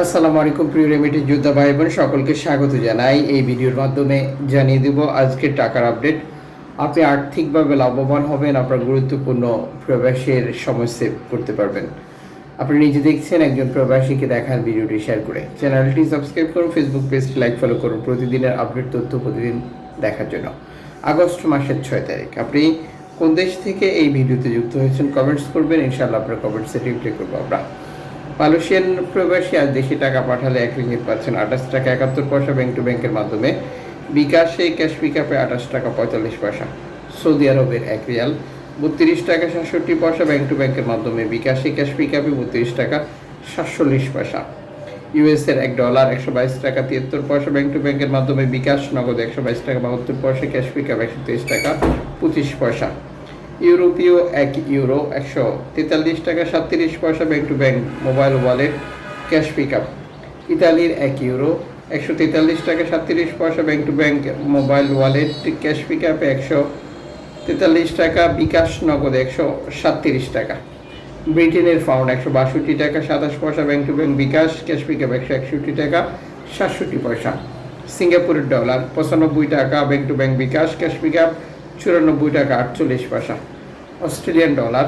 আসসালামু আলাইকুম, প্রিয় রেমিটি যোদ্ধা ভাই বোন সকলকে স্বাগত জানাই। এই ভিডিওর মাধ্যমে জানিয়ে দেব আজকে টাকার আপডেট। আপনি আর্থিকভাবে লাভবান হবেন, আপনার গুরুত্বপূর্ণ প্রবাসের সময় সেভ করতে পারবেন। আপনি নিজে দেখছেন একজন প্রবাসীকে দেখার ভিডিওটি শেয়ার করে। চ্যানেলটি সাবস্ক্রাইব করুন, ফেসবুক পেজটি লাইক ফলো করুন। প্রতিদিনের আপডেট, তথ্য প্রতিদিন দেখার জন্য। আগস্ট মাসের ছয় তারিখ। আপনি কোন দেশ থেকে এই ভিডিওতে যুক্ত হয়েছেন, কমেন্টস করবেন। ইনশাআল্লাহ আপনার কমেন্টসে রিপ্লাই করব আমরা। মালয়েশিয়ান প্রবাসী আজ দেশে টাকা পাঠালে এক রিঙ্গিত পাচ্ছেন আঠাশ টাকা একাত্তর পয়সা ব্যাংক টু ব্যাংকের মাধ্যমে। বিকাশে ক্যাশ পিকআপে আঠাশ টাকা পঁয়তাল্লিশ পয়সা। সৌদি আরবের এক রিয়াল। বত্রিশ টাকা সাতষট্টি পয়সা ব্যাংক টু ব্যাংকের মাধ্যমে বিকাশে ক্যাশ পিকআপে বত্রিশ টাকা সাতচল্লিশ পয়সা। ইউএসের এক ডলার একশো বাইশ টাকা তিয়াত্তর পয়সা ব্যাংক টু ব্যাংকের মাধ্যমে বিকাশ নগদ একশো বাইশ টাকা বাহাত্তর পয়সা ক্যাশ পিকআপ একশো তেইশ টাকা পঁচিশ পয়সা। ইউরোপীয় এক ইউরো একশো তেতাল্লিশ টাকা সাতত্রিশ পয়সা bank to bank mobile wallet cash pickup. ইতালির এক ইউরো একশো তেতাল্লিশ টাকা সাতত্রিশ পয়সা bank to bank mobile wallet cash পিকআপে একশো তেতাল্লিশ টাকা, বিকাশ নগদ একশো সাতত্রিশ টাকা। ব্রিটেনের ফাউন্ড একশো বাষট্টি টাকা, সাতাশ পয়সা bank to bank bKash, cash pick up একশো একষট্টি টাকা, সাতষট্টি পয়সা। সিঙ্গাপুরের ডলার পঁচানব্বই টাকা, bank to bank bKash, cash pickup চুরানব্বই টাকা, আটচল্লিশ পয়সা। অস্ট্রেলিয়ান ডলার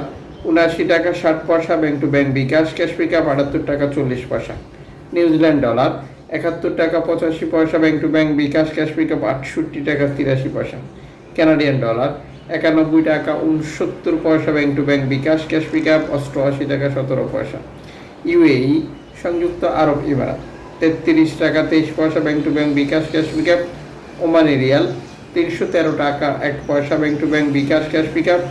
উনআশি টাকা ষাট পয়সা bank to bank bKash, cash pickup আটাত্তর টাকা চল্লিশ পয়সা। নিউজিল্যান্ড ডলার, একাত্তর টাকা পঁচাশি পয়সা bank to bank bKash, cash pickup আটষট্টি টাকা তিরাশি পয়সা। ক্যানাডিয়ান ডলার, একানব্বই টাকা উনসত্তর পয়সা bank to bank bKash, cash pickup অষ্টআশি টাকা সতেরো পয়সা। ইউএই, সংযুক্ত আরব ইমারাত, তেত্রিশ টাকা তেইশ পয়সা bank to bank bKash, cash pickup Omani riyal, তিনশো তেরো টাকা এক পয়সা bank to bank bKash, cash pickup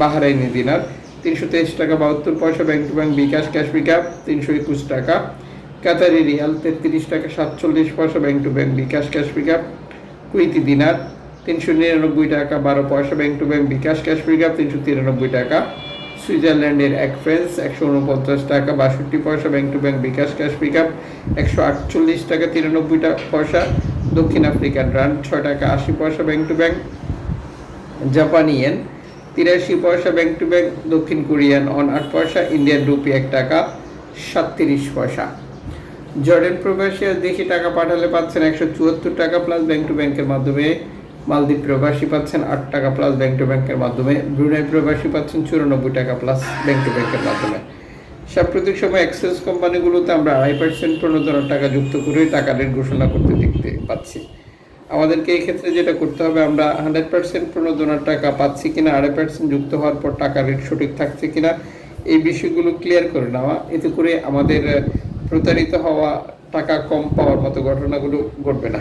Bahraini dinar. তিনশো তেইশ টাকা বাহাত্তর পয়সা bank to bank bKash, cash pickup, তিনশো একুশ টাকা। কাতারি রিয়াল তেত্রিশ টাকা সাতচল্লিশ পয়সা bank to bank bKash, cash pickup. Kuwaiti dinar, তিনশো নিরানব্বই টাকা বারো পয়সা bank to bank bKash, cash pickup, তিনশো তিরানব্বই টাকা। সুইজারল্যান্ডের এক ফ্রেন্স একশো উনপঞ্চাশ টাকা বাষট্টি পয়সা bank to bank bKash, cash pickup. একশো আটচল্লিশ টাকা তিরানব্বই টাকা পয়সা। দক্ষিণ আফ্রিকান রান, ছয় টাকা আশি পয়সা ব্যাংক টু ব্যাংক। জাপানি ইয়েন তিরাশি পয়সা ব্যাংক টু ব্যাংক দক্ষিণ কোরিয়ান অন আট পয়সা ইন্ডিয়ান রুপি এক টাকা, সাতত্রিশ পয়সা। জর্ডেন প্রবাসী দেশি টাকা পাঠালে পাচ্ছেন একশো চুয়াত্তর টাকা প্লাস ব্যাংক টু ব্যাংকের মাধ্যমে। মালদ্বীপ প্রবাসী পাচ্ছেন আট টাকা প্লাস ব্যাংক টু ব্যাংকের মাধ্যমে। ব্রুনাই প্রবাসী পাচ্ছেন চুরানব্বই টাকা প্লাস ব্যাংক টু ব্যাংকের মাধ্যমে। সাম্প্রতিক সময় এক্সেস কোম্পানিগুলোতে আমরা আড়াই পার্সেন্ট প্রণোদনার টাকা যুক্ত করে টাকা রেট ঘোষণা করতে দেখতে পাচ্ছি। আমাদেরকে এই ক্ষেত্রে যেটা করতে হবে, আমরা হান্ড্রেড পার্সেন্ট প্রণোদনার টাকা পাচ্ছি কিনা আড়াই পার্সেন্ট যুক্ত হওয়ার পর টাকা রেট সঠিক থাকছে কিনা, এই বিষয়গুলো ক্লিয়ার করে নেওয়া। এতে করে আমাদের প্রতারিত হওয়া, টাকা কম পাওয়ার মতো ঘটনাগুলো ঘটবে না।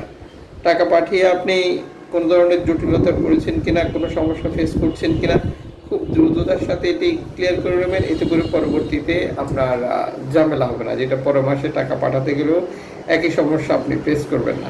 টাকা পাঠিয়ে আপনি কোন ধরনের জটিলতা পড়েছেন কিনা, কোনো সমস্যা ফেস করছেন কিনা, খুব দ্রুততার সাথে এটি ক্লিয়ার করে নেবেন। এতে করে পরবর্তীতে আপনার ঝামেলা হবে না। যেটা পরের মাসে টাকা পাঠাতে গেলেও একই সমস্যা আপনি ফেস করবেন না।